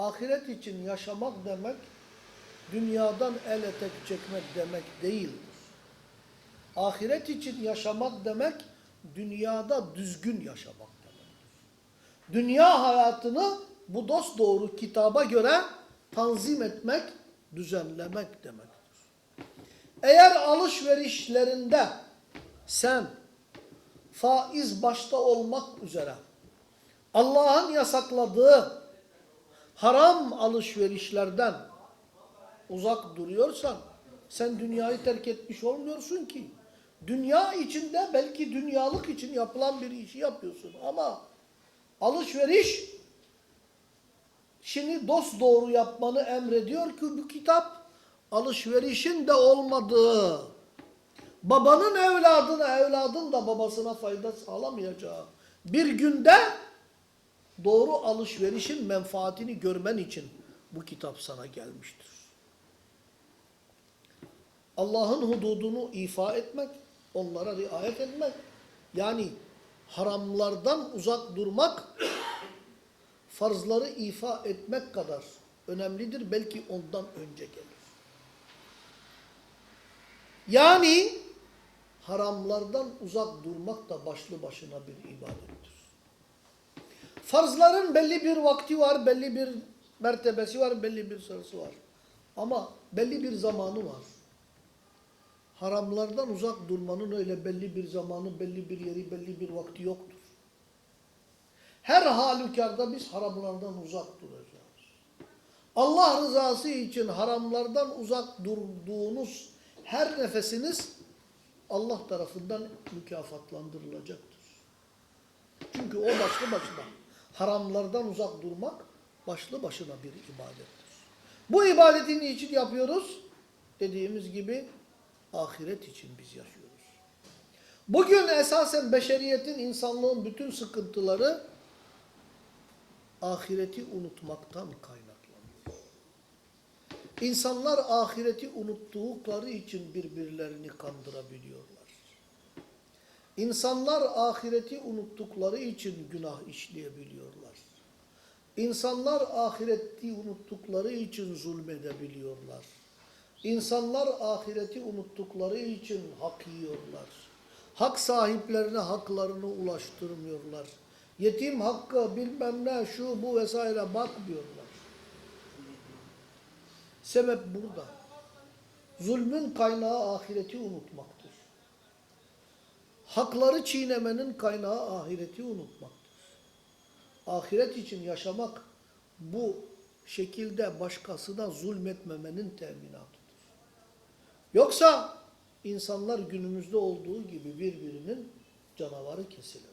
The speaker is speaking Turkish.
ahiret için yaşamak demek dünyadan el etek çekmek demek değildir. Ahiret için yaşamak demek dünyada düzgün yaşamak demektir. Dünya hayatını bu dost doğru kitaba göre tanzim etmek, düzenlemek demektir. Eğer alışverişlerinde sen faiz başta olmak üzere Allah'ın yasakladığı haram alışverişlerden uzak duruyorsan sen dünyayı terk etmiş olmuyorsun ki. Dünya içinde belki dünyalık için yapılan bir işi yapıyorsun ama alışveriş şimdi dost doğru yapmanı emrediyor ki bu kitap alışverişin de olmadığı babanın evladına evladın da babasına fayda sağlamayacağı bir günde doğru alışverişin menfaatini görmen için bu kitap sana gelmiştir. Allah'ın hududunu ifa etmek, onlara riayet etmek, yani haramlardan uzak durmak, farzları ifa etmek kadar önemlidir. Belki ondan önce gelir. Yani haramlardan uzak durmak da başlı başına bir ibadettir. Farzların belli bir vakti var, belli bir mertebesi var, belli bir sırası var. Ama belli bir zamanı var. Haramlardan uzak durmanın öyle belli bir zamanı, belli bir yeri, belli bir vakti yoktur. Her halükarda biz haramlardan uzak duracağız. Allah rızası için haramlardan uzak durduğunuz her nefesiniz Allah tarafından mükafatlandırılacaktır. Çünkü o başlı başına haramlardan uzak durmak başlı başına bir ibadettir. Bu ibadeti niçin yapıyoruz? Dediğimiz gibi ahiret için biz yaşıyoruz. Bugün esasen beşeriyetin, insanlığın bütün sıkıntıları ahireti unutmaktan kaynaklanıyor. İnsanlar ahireti unuttukları için birbirlerini kandırabiliyorlar. İnsanlar ahireti unuttukları için günah işleyebiliyorlar. İnsanlar ahireti unuttukları için zulmedebiliyorlar. İnsanlar ahireti unuttukları için hak yiyorlar. Hak sahiplerine haklarını ulaştırmıyorlar. Yetim hakkı bilmem ne şu bu vesaire bakmıyorlar. Sebep burada. Zulmün kaynağı ahireti unutmaktır. Hakları çiğnemenin kaynağı ahireti unutmaktır. Ahiret için yaşamak bu şekilde başkasına zulmetmemenin teminatıdır. Yoksa insanlar günümüzde olduğu gibi birbirinin canavarı kesilir.